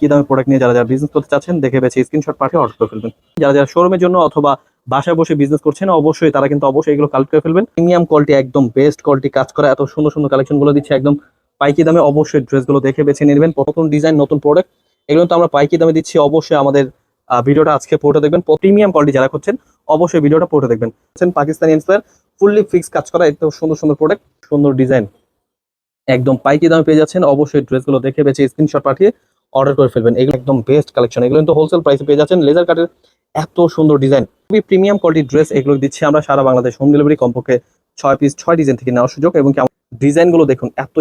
কি দামে প্রোডাক্ট নিয়ে যারা যারা বিজনেস করতে চাচ্ছেন, দেখে বেছে স্ক্রিনশট পাঠিয়ে অর্ডার করে ফেলবেন। যারা যারা শোরুমের জন্য অথবা বাসায় বসে বিজনেস করছেন, অবশ্যই তারা কিন্তু অবশ্যই এগুলো কালেক্ট করে ফেলবেন। প্রিমিয়াম কোয়ালিটি একদম বেস্ট কোয়ালিটি কাজ করা, এত সুন্দর সুন্দর কালেকশনগুলো দিচ্ছে, একদম পাইকি দামে অবশ্যই ড্রেসগুলো দেখে বেছে নেবেন। নতুন ডিজাইন নতুন প্রোডাক্ট এগুলো তো আমরা পাইকি দামে দিচ্ছি, অবশ্যই আমাদের ভিডিওটা আজকে পড়ে দেখবেন। প্রিমিয়াম কোয়ালিটি যারা করছেন, অবশ্যই ভিডিওটা পড়ে দেখবেন। পাকিস্তানি ইন্সপায়ার ফুললি ফিক্স কাজ করা, এত সুন্দর সুন্দর প্রোডাক্ট সুন্দর ডিজাইন একদম পাইকি দামে পেয়ে যাচ্ছেন, অবশ্যই ড্রেসগুলো দেখে বেছে স্ক্রিনশট পাঠিয়ে অর্ডার করে ফেলবেন। এগুলো একদম বেস্ট কালেকশন এগুলো কিন্তু হোলসেল প্রাইসে পেয়ে যাচ্ছেন। লেজার কাটের এত সুন্দর ডিজাইন খুবই প্রিমিয়াম কোয়ালিটির ড্রেস এগুলো দিচ্ছি আমরা সারা বাংলাদেশ। হোম ডেলিভারি কমপক্ষে ছয় পিস ছয় ডিজাইন থেকে নেওয়ার সুযোগ এবং ডিজাইনগুলো দেখুন, এত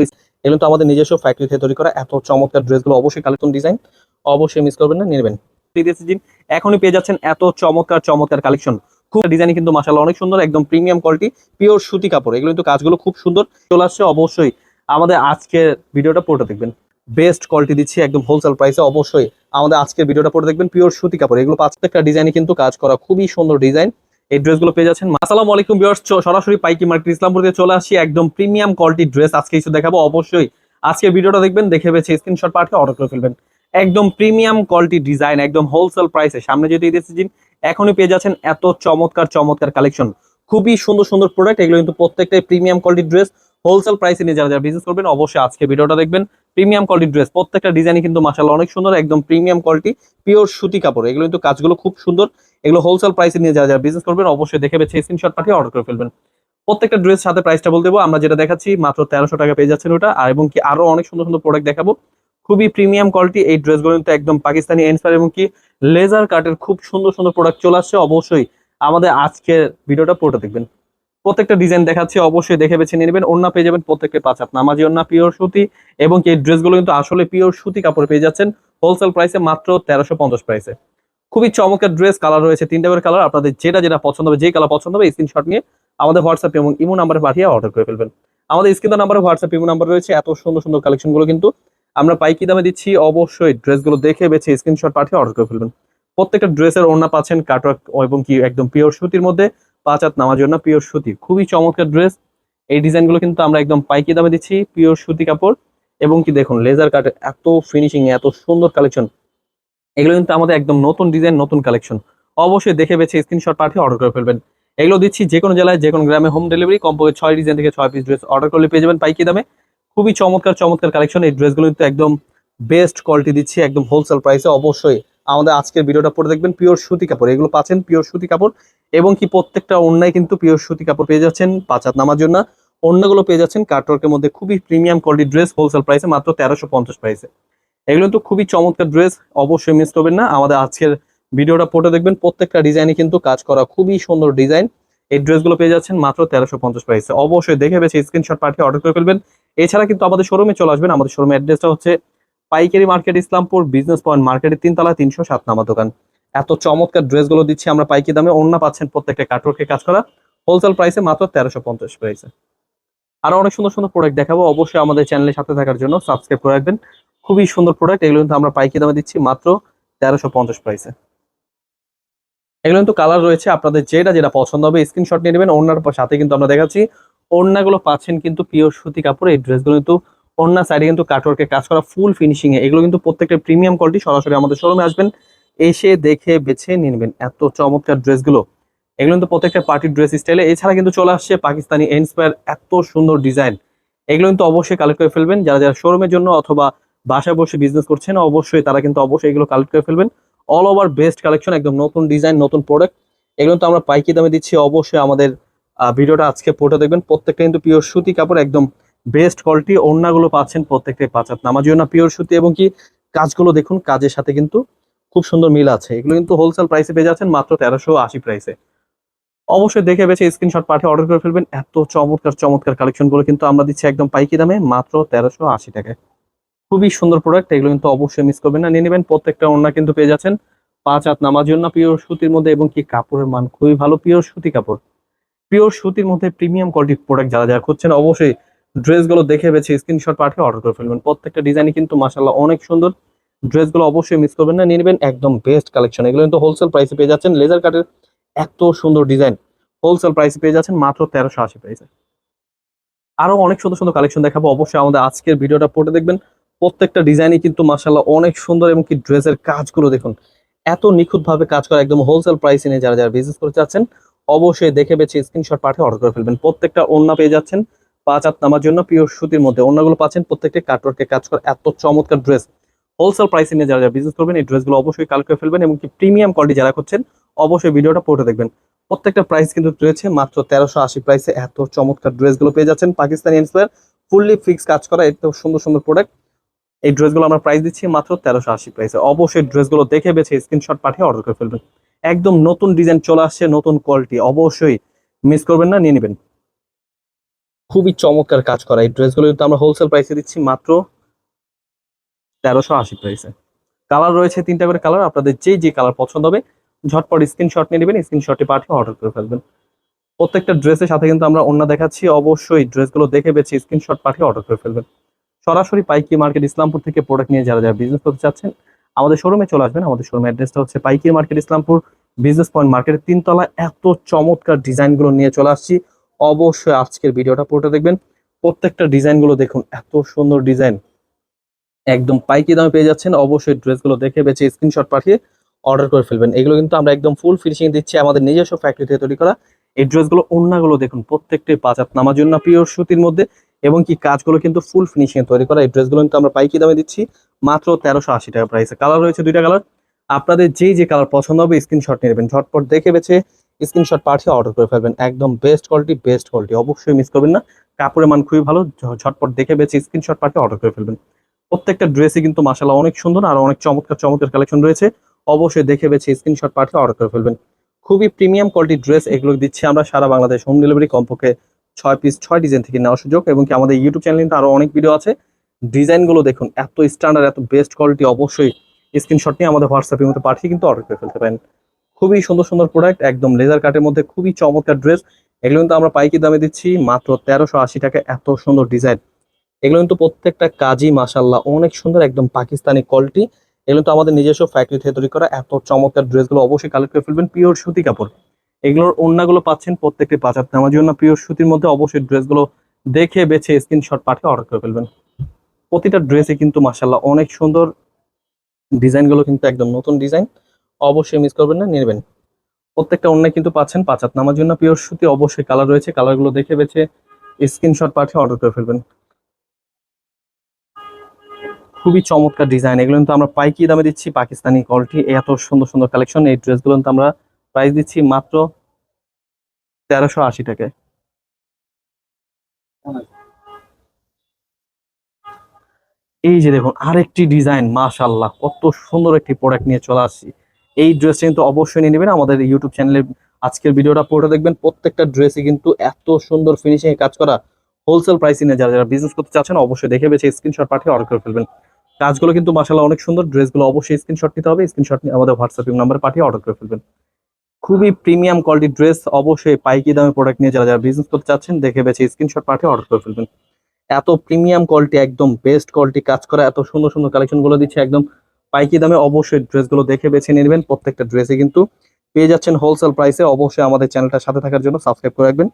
এগুলো তো আমাদের নিজস্ব ফ্যাক্টরি থেকে তৈরি করা এত চমৎকার ড্রেসগুলো অবশ্যই কালেকশন ডিজাইন অবশ্যই মিস করবেন না, নেবেন। এখনই পেয়ে যাচ্ছেন এত চমৎকার চমৎকার কালেকশন খুব ডিজাইন কিন্তু মাসাল্লাহ অনেক সুন্দর, একদম প্রিমিয়াম কোয়ালিটি পিওর সুতি কাপড়। এগুলো কিন্তু কাজগুলো খুব সুন্দর। চলে আসছে অবশ্যই আমাদের আজকের ভিডিওটা পড়ে দেখবেন। বেস্ট কোয়ালিটি দিচ্ছি একদম হোলসেল প্রাইসে অবশ্যই আমাদের আজকের ভিডিওটা পরে দেখবেন পিওর সুতি কাপড়। এগুলো প্রত্যেকটা ডিজাইনে কিন্তু কাজ করা খুবই সুন্দর ডিজাইন এই ড্রেসগুলো পেয়ে যাচ্ছেন। আসসালামু আলাইকুম ভিউয়ার্স সরাসরি পাইকি মার্কেট ইসলামপুর থেকে চলে আসছি একদম প্রিমিয়াম কোয়ালিটির ড্রেস আজকে কিছু দেখাবো। অবশ্যই আজকে ভিডিওটা দেখবেন, দেখে বেছে স্ক্রিনশট পাঠিয়ে অর্ডার করে ফেলবেন। একদম প্রিমিয়াম কোয়ালিটি ডিজাইন একদম হোলসেল প্রাইসে সামনে যদি ঈদের এখনই পেয়ে যাচ্ছেন এত চমৎকার চমৎকার কালেকশন খুবই সুন্দর সুন্দর প্রোডাক্ট এগুলো কিন্তু প্রত্যেকটাই প্রিমিয়াম কোয়ালিটির ড্রেস হোলসেল প্রাইসে নিয়ে যারা যারা বিজনেস করবেন, অবশ্যই আজকে ভিডিওটা দেখবেন। প্রিমিয়াম কোয়ালিটি ড্রেস প্রত্যেকটা ডিজাইনই কিন্তু মাসাল্লাহ অনেক সুন্দর, একদম প্রিমিয়াম কোয়ালিটি পিওর সুতি কাপড়। এগুলো কিন্তু কাজগুলো খুব সুন্দর। এগুলো হোলসেল প্রাইসে নিয়ে যারা যারা বিজনেস করবেন, অবশ্যই দেখে বেছে স্ক্রিনশট পাঠিয়ে অর্ডার করে ফেলবেন। প্রত্যেকটা ড্রেস সাথে প্রাইসটা বলতে দেবো, আমরা যেটা দেখাচ্ছি, মাত্র তেরোশো টাকা পেয়ে যাচ্ছেন ওটা। আর এবং কি আরও অনেক সুন্দর সুন্দর প্রোডাক্ট দেখাবো। খুবই প্রিমিয়াম কোয়ালিটি এই ড্রেসগুলো কিন্তু একদম পাকিস্তানি এনস্পায়ার এবং কি লেজার কাটের খুব সুন্দর সুন্দর প্রোডাক্ট চলে আসছে। অবশ্যই আমাদের আজকের ভিডিওটা পুরোটা দেখবেন। প্রত্যেকটা ডিজাইন দেখাচ্ছি, অবশ্যই দেখে বেছে নিয়ে নেবেন। ওন্না পেয়ে যাবেন প্রত্যেকটা পাঁচ হাত। নামাজি ওন্না পিওর সুতি এবং এই ড্রেসগুলো কিন্তু আসলে পিওর সুতি কাপড় পেয়ে যাচ্ছেন। হোলসেল প্রাইসে মাত্র তেরোশো পঞ্চাশ প্রাইসে খুবই চমকের ড্রেস কালার রয়েছে, তিনটা করে কালার আপনাদের যেটা যেটা পছন্দ হবে, যে কালার পছন্দ হবে স্ক্রিনশট নিয়ে আমাদের হোয়াটসঅ্যাপ এবং ইমো নাম্বারে পাঠিয়ে অর্ডার করে ফেলবেন। আমাদের স্ক্রিন নাম্বারে হোয়াটসঅ্যাপ ইমো নাম্বার রয়েছে। এত সুন্দর সুন্দর কালেকশনগুলো কিন্তু আমরা পাইকি দামে দিচ্ছি। অবশ্যই ড্রেসগুলো দেখে বেছে স্ক্রিনশট পাঠিয়ে অর্ডার করে ফেলবেন। প্রত্যেকটা ড্রেসের ওড়না পাচ্ছেন কাটওয়ার্ক এবং কি, একদম পিওর সুতির মধ্যে। পাঁচ হাত নামার জন্য পিওর সুতি। খুবই চমৎকার ড্রেস এই ডিজাইনগুলো কিন্তু আমরা একদম পাইকি দামে দিচ্ছি পিওর সুতি কাপড়। এবং কি দেখুন লেজার কাটের এত ফিনিশিং এত সুন্দর কালেকশন এগুলো কিন্তু আমাদের একদম নতুন ডিজাইন নতুন কালেকশন অবশ্যই দেখে বেছে স্ক্রিনশট পাঠিয়ে অর্ডার করে ফেলবেন। এগুলো দিচ্ছি যে কোনো জেলায়, যে কোনো গ্রামে হোম ডেলিভারি কমপক্ষে ছয় ডিজাইন থেকে ছয় পিস ড্রেস অর্ডার করলে পেয়ে যাবেন পাইকি দামে। খুবই চমৎকার চমৎকার কালেকশন এই ড্রেসগুলো কিন্তু একদম বেস্ট কোয়ালিটি দিচ্ছি, একদম হোলসেল প্রাইসে অবশ্যই আমাদের আজকের ভিডিওটা পরে দেখবেন পিওর সুতি কাপড়। এগুলো পাচ্ছেন পিওর সুতি কাপড়। এবং কি প্রত্যেকটা অন্যায় কিন্তু পিওর সুতি কাপড় পেয়ে যাচ্ছেন, পাঁচ হাত নামার জন্য। অন্যগুলো পেয়ে যাচ্ছেন কাটওয়ার্কের মধ্যে খুবই প্রিমিয়াম কোয়ালিটি ড্রেস হোলসেল প্রাইসে মাত্র তেরোশো পঞ্চাশ প্রাইসে এগুলো তো খুবই চমৎকার ড্রেস অবশ্যই মিস করবেন না। আমাদের আজকের ভিডিওটা পড়ে দেখবেন, প্রত্যেকটা ডিজাইনে কিন্তু কাজ করা খুবই সুন্দর ডিজাইন এই ড্রেসগুলো পেয়ে যাচ্ছেন মাত্র তেরোশো পঞ্চাশ প্রাইসে অবশ্যই দেখে বেছে স্ক্রিনশট পাঠিয়ে অর্ডার করে ফেলবেন। এছাড়া কিন্তু আমাদের শোরুমে চলে আসবেন। আমাদের শোরুমের অ্যাড্রেসটা হচ্ছে পাইকারি মার্কেট ইসলামপুর বিজনেস পয়েন্ট মার্কেটের তিনতলা, তিনশো সাত নামা দোকান। এত চমৎকার ড্রেসগুলো দিচ্ছি আমরা পাইকি দামে অন্য পাচ্ছেন প্রত্যেকটা কাটওয়ার্কে কাজ করা। হোলসেল প্রাইসে মাত্র তেরোশো পঞ্চাশ প্রাইসে আরও অনেক সুন্দর সুন্দর প্রোডাক্ট দেখাবো, অবশ্যই আমাদের চ্যানেলের সাথে থাকার জন্য সাবস্ক্রাইব করে রাখবেন। খুবই সুন্দর প্রোডাক্ট এগুলো কিন্তু আমরা পাইকি দামে দিচ্ছি মাত্র তেরোশো পঞ্চাশ প্রাইসে এগুলো কিন্তু কালার রয়েছে, আপনাদের যেটা যেটা পছন্দ হবে স্ক্রিনশট নিয়ে নেবেন ওনার সাথে কিন্তু আমরা দেখাচ্ছি। ওড়নাগুলো পাচ্ছেন কিন্তু পিওর সুতি কাপড়, এই ড্রেসগুলো কিন্তু ওড়না সাইডে কিন্তু কাটওয়ার্কে কাজ করা ফুল ফিনিশিং এ। এগুলো কিন্তু প্রত্যেকটা প্রিমিয়াম কোয়ালিটি সরাসরি আমাদের শোরুমে আসবেন। এসে দেখে বেছে নিয়ে নেবেন এত চমৎকার ড্রেসগুলো। এগুলো কিন্তু প্রত্যেকটা পার্টির ড্রেস স্টাইলে। এছাড়া কিন্তু চলে আসছে পাকিস্তানি এনস্পায়ার এত সুন্দর ডিজাইন। এগুলো কিন্তু অবশ্যই কালেক্ট করে ফেলবেন। যারা যারা শোরুমের জন্য অথবা বাসায় বসে বিজনেস করছেন, অবশ্যই তারা কিন্তু অবশ্যই এগুলো কালেক্ট করে ফেলবেন। অল ওভার বেস্ট কালেকশন একদম নতুন ডিজাইন নতুন প্রোডাক্ট এগুলো তো আমরা পাইকি দামে দিচ্ছি। অবশ্যই আমাদের ভিডিওটা আজকে পড়ে দেখবেন। প্রত্যেকটা কিন্তু পিওর সুতি কাপড়, একদম বেস্ট কোয়ালিটি ওড়নাগুলো পাচ্ছেন প্রত্যেকটা পাঁচ হাত। নামাজিও না পিওর সুতি এবং কি? কাজগুলো দেখুন, কাজের সাথে কিন্তু খুব সুন্দর মিল আছে। এগুলো কিন্তু হোলসেল প্রাইসে পেয়ে যাচ্ছেন মাত্র তেরোশো আশি প্রাইসে অবশ্যই দেখে বেছে স্ক্রিনশট পাঠিয়ে অর্ডার করে ফেলবেন। এত চমৎকার চমৎকার কালেকশনগুলো কিন্তু আমরা দিচ্ছি একদম পাইকি দামে, মাত্র তেরোশো আশি টাকায়। খুবই সুন্দর প্রোডাক্ট এগুলো কিন্তু অবশ্যই মিস করবেন না। নিয়ে নেবেন, প্রত্যেকটা ওড়না কিন্তু পেয়ে যাচ্ছেন। পাঁচ হাত নামার জন্য পিওর সুতির মধ্যে এবং কি কাপড়ের মান খুবই ভালো পিওর সুতি কাপড়। পিওর সুতির মধ্যে প্রিমিয়াম কোয়ালিটির প্রোডাক্ট যারা যারা খুঁজছেন, অবশ্যই ড্রেসগুলো দেখে বেছে স্ক্রিনশট পাঠিয়ে অর্ডার করে ফেলবেন। প্রত্যেকটা ডিজাইনই কিন্তু মাসাল্লাহ অনেক সুন্দর। ড্রেসগুলো অবশ্যই মিস করবেন না। নিয়ে নেবেন একদম বেস্ট কালেকশন এগুলো কিন্তু হোলসেল প্রাইসে পেয়ে যাচ্ছেন। লেজার কাটের এত সুন্দর ডিজাইন হোলসেল প্রাইসে পেয়ে যাচ্ছেন মাত্র তেরোশো আশি প্রাইসে আরও অনেক সুন্দর সুন্দর কালেকশন দেখাবো। অবশ্যই আমাদের আজকের ভিডিওটা পড়ে দেখবেন। প্রত্যেকটা ডিজাইনই কিন্তু মাসাল্লাহ অনেক সুন্দর এবং কি ড্রেসের কাজগুলো দেখুন। এত নিখুঁতভাবে কাজ করা একদম হোলসেল প্রাইসে নিয়ে যারা যারা বিজনেস করতে চাচ্ছেন, অবশ্যই দেখে বেছে স্ক্রিনশট পাঠিয়ে অর্ডার করে ফেলবেন। প্রত্যেকটা ওন্না পেয়ে যাচ্ছেন। পাঁচ হাত নামার জন্য পিওর সুতির মধ্যে। অন্যগুলো পাচ্ছেন প্রত্যেকটা কাটওয়ার্কে কাজ করা। এত চমৎকার ড্রেস হোলসেল প্রাইসে নিয়ে যারা যারা বিজনেস করবেন, এই ড্রেসগুলো অবশ্যই কালেক্ট করে ফেলবেন এবং কি প্রিমিয়াম কোয়ালিটি যারা করছেন অবশ্যই ভিডিওটা পড়ে দেখবেন। প্রত্যেকটা প্রাইস কিন্তু রয়েছে মাত্র তেরোশো আশি প্রাইসে এত চমৎকার ড্রেসগুলো পেয়ে যাচ্ছেন পাকিস্তানি ইন্সপায়ার ফুললি ফিক্স কাজ করা এত সুন্দর সুন্দর প্রোডাক্ট এই ড্রেসগুলো আমরা প্রাইস দিচ্ছি মাত্র তেরোশো আশি প্রাইসে অবশ্যই ড্রেসগুলো দেখে বেছে স্ক্রিনশট পাঠিয়ে অর্ডার করে ফেলবেন। একদম নতুন ডিজাইন চলে আসছে, নতুন কোয়ালিটি অবশ্যই মিস করবেন না, নিয়ে নেবেন। খুবই চমৎকার কাজ করা এই ড্রেসগুলো কিন্তু আমরা হোলসেল প্রাইসে দিচ্ছি মাত্র তেরোশো আশি প্রাইসে কালার রয়েছে তিনটা করে কালার আপনাদের যে যে কালার পছন্দ হবে, ঝটপট স্ক্রিনশট নিয়ে নেবেন স্ক্রিনশটে পাঠিয়ে অর্ডার করে ফেলবেন। প্রত্যেকটা ড্রেসের সাথে কিন্তু আমরা অন্য দেখাচ্ছি, অবশ্যই ড্রেসগুলো দেখে বেছে স্ক্রিনশট পাঠিয়ে অর্ডার করে ফেলবেন। সরাসরি পাইকি মার্কেট ইসলামপুর থেকে প্রোডাক্ট নিয়ে যারা যারা বিজনেস করতে চাচ্ছেন, আমাদের শোরুমে চলে আসবেন। আমাদের শোরুমের অ্যাড্রেসটা হচ্ছে পাইকি মার্কেট ইসলামপুর বিজনেস পয়েন্ট মার্কেটের তিনতলা। এত চমৎকার ডিজাইনগুলো নিয়ে চলে আসছি। অবশ্যই আজকের ভিডিওটা পুরোটা দেখবেন। প্রত্যেকটা ডিজাইনগুলো দেখুন, এত সুন্দর ডিজাইন একদম পাইকি দামে পেয়ে যাচ্ছেন। অবশ্যই ড্রেসগুলো দেখে বেছে স্ক্রিনশট পাঠিয়ে অর্ডার করে ফেলবেন। এগুলো কিন্তু আমরা একদম ফুল ফিনিশিং দিচ্ছি আমাদের নিজস্ব ফ্যাক্টরি থেকে তৈরি করা। এই ড্রেসগুলো অন্যগুলো দেখুন, প্রত্যেকটি পাঁচাত নামার জন্য পিওর সুতির মধ্যে এবং কি কাজগুলো কিন্তু ফুল ফিনিশিং তৈরি করা। এই ড্রেসগুলো কিন্তু আমরা পাইকি দামে দিচ্ছি মাত্র তেরোশো আশি টাকা প্রাইসে কালার রয়েছে দুইটা কালার আপনাদের যেই যে কালার পছন্দ হবে স্ক্রিনশট নিয়ে নেবেন। ঝটপট দেখে বেছে স্ক্রিনশট পাঠিয়ে অর্ডার করে ফেলবেন। একদম বেস্ট কোয়ালিটি বেস্ট কোয়ালিটি অবশ্যই মিস করবেন না। কাপড়ের মান খুবই ভালো। ঝটপট দেখে বেছে স্ক্রিনশট পাঠিয়ে অর্ডার করে ফেলবেন। প্রত্যেকটা ড্রেসই কিন্তু মাসাল্লাহ অনেক সুন্দর আর অনেক চমৎকার চমৎকার কালেকশন রয়েছে। অবশ্যই দেখে বেছে স্ক্রিনশট পাঠিয়ে অর্ডার করে ফেলবেন। খুবই প্রিমিয়াম কোয়ালিটির ড্রেস এগুলো দিচ্ছি আমরা সারা বাংলাদেশ। হোম ডেলিভারি কমপক্ষে ছয় পিস ছয় ডিজাইন থেকে নেওয়ার সুযোগ এবং কি আমাদের ইউটিউব চ্যানেল কিন্তু আরও অনেক ভিডিও আছে। ডিজাইনগুলো দেখুন, এত স্ট্যান্ডার্ড এত বেস্ট কোয়ালিটি অবশ্যই স্ক্রিনশট নিয়ে আমাদের হোয়াটসঅ্যাপের মধ্যে পাঠিয়ে কিন্তু অর্ডার করে ফেলতে পারেন। খুবই সুন্দর সুন্দর প্রোডাক্ট একদম লেজার কাটের মধ্যে খুবই চমৎকার ড্রেস এগুলো কিন্তু আমরা পাইকি দামে দিচ্ছি মাত্র তেরোশো আশি টাকা, এত সুন্দর ডিজাইন এগুলো কিন্তু প্রত্যেকটা কাজই মাসাল্লাহ অনেক সুন্দর, একদম পাকিস্তানি কোয়ালিটি এগুলো তো আমাদের নিজস্ব ফ্যাক্টরি থেকে তৈরি করা, এত চমৎকার ড্রেসগুলো অবশ্যই কালেক্ট করে ফেলবেন পিওর সুতি কাপড়। এগুলোর ওন্নাগুলো পাচ্ছেন প্রত্যেকটি পাঁচাত নেওয়ার জন্য পিওর সুতির মধ্যে অবশ্যই ড্রেসগুলো দেখে বেছে স্ক্রিনশট পাঠিয়ে অর্ডার করে ফেলবেন। প্রতিটা ড্রেসই কিন্তু মাসাল্লাহ অনেক সুন্দর ডিজাইনগুলো কিন্তু একদম নতুন ডিজাইন। অবশ্যই মিস করবেন না নেবেন। প্রত্যেকটা অন্য কিন্তু পাচ্ছেন, পাঁচাত নামার জন্য পিওর সুতি অবশ্যই কালার রয়েছে কালারগুলো দেখে বেছে স্ক্রিনশট পাঠিয়ে অর্ডার করে ফেলবেন। খুবই চমৎকার ডিজাইন এগুলো কিন্তু আমরা পাইকি দামে দিচ্ছি, পাকিস্তানি কোয়ালিটি এত সুন্দর সুন্দর কালেকশন এই ড্রেসগুলো কিন্তু আমরা প্রাইস দিচ্ছি মাত্র তেরোশো আশি টাকায়। এই যে দেখুন, আরেকটি ডিজাইন মাশাল্লাহ কত সুন্দর একটি প্রোডাক্ট নিয়ে চলে আসছি। এই ড্রেসটা কিন্তু অবশ্যই নিয়ে নেবেন। আমাদের ইউটিউব চ্যানেলে আজকের ভিডিওটা পুরোটা দেখবেন। প্রত্যেকটা ড্রেসই কিন্তু এত সুন্দর ফিনিশিং এ কাজ করা হোলসেল প্রাইসে নিয়ে যারা যারা বিজনেস করতে চাচ্ছেন, অবশ্যই দেখে বেছে স্ক্রিনশট পাঠিয়ে অর্ডার করে ফেলবেন। কাজগুলো কিন্তু মাশাল্লাহ অনেক সুন্দর। ড্রেসগুলো অবশ্যই স্ক্রিনশট নিতে হবে। স্ক্রিনশট নিয়ে আমাদের হোয়াটসঅ্যাপ নাম্বার পাঠিয়ে অর্ডার করে ফেলবেন। খুবই প্রিমিয়াম কোয়ালিটির ড্রেস অবশ্যই পাইকি দামে প্রোডাক্ট নিয়ে যারা যারা বিজনেস করতে চাচ্ছেন, দেখে বেছে স্ক্রিনশট পাঠিয়ে অর্ডার করে ফেলবেন। এত প্রিমিয়াম কোয়ালিটি একদম বেস্ট কোয়ালিটি কাজ করা, এত সুন্দর সুন্দর কালেকশনগুলো দিচ্ছে, একদম পাইকি দামে অবশ্যই ড্রেসগুলো দেখে বেছে নেবেন। প্রত্যেকটা ড্রেসে কিন্তু পেয়ে যাচ্ছেন হোলসেল প্রাইসে অবশ্যই আমাদের চ্যানেলটার সাথে থাকার জন্য সাবস্ক্রাইব করে রাখবেন।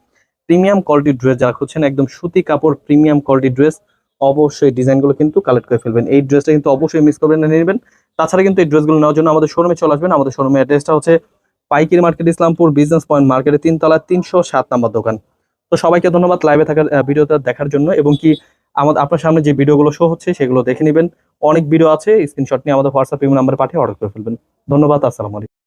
প্রিমিয়াম কোয়ালিটির ড্রেস যারা খুঁজছেন, একদম সুতি কাপড় প্রিমিয়াম কোয়ালিটির ড্রেস অবশ্যই ডিজাইনগুলো কিন্তু কালেক্ট করে ফেলবেন। এই ড্রেসটা কিন্তু অবশ্যই মিস করবেন না, নেবেন। তাছাড়া কিন্তু এই ড্রেসগুলো নেওয়ার জন্য আমাদের শোরুমে চলে আসবেন। আমাদের শোরুমের অ্যাড্রেসটা হচ্ছে পাইকিরি মার্কেট, ইসলামপুর বিজনেস পয়েন্ট মার্কেটের তিনতলা তিনশো সাত নাম্বার দোকান। তো সবাইকে ধন্যবাদ লাইভে থাকার ভিডিওটা দেখার জন্য এবং কি আমাদের, আপনার সামনে যে ভিডিওগুলো শো হচ্ছে সেগুলো দেখে নেবেন। অনেক ভিডিও আছে স্ক্রিনশট নিয়ে আমাদের হোয়াটসঅ্যাপ নাম্বারে পাঠিয়ে অর্ডার করে ফেলবেন। ধন্যবাদ, আসসালামু আলাইকুম।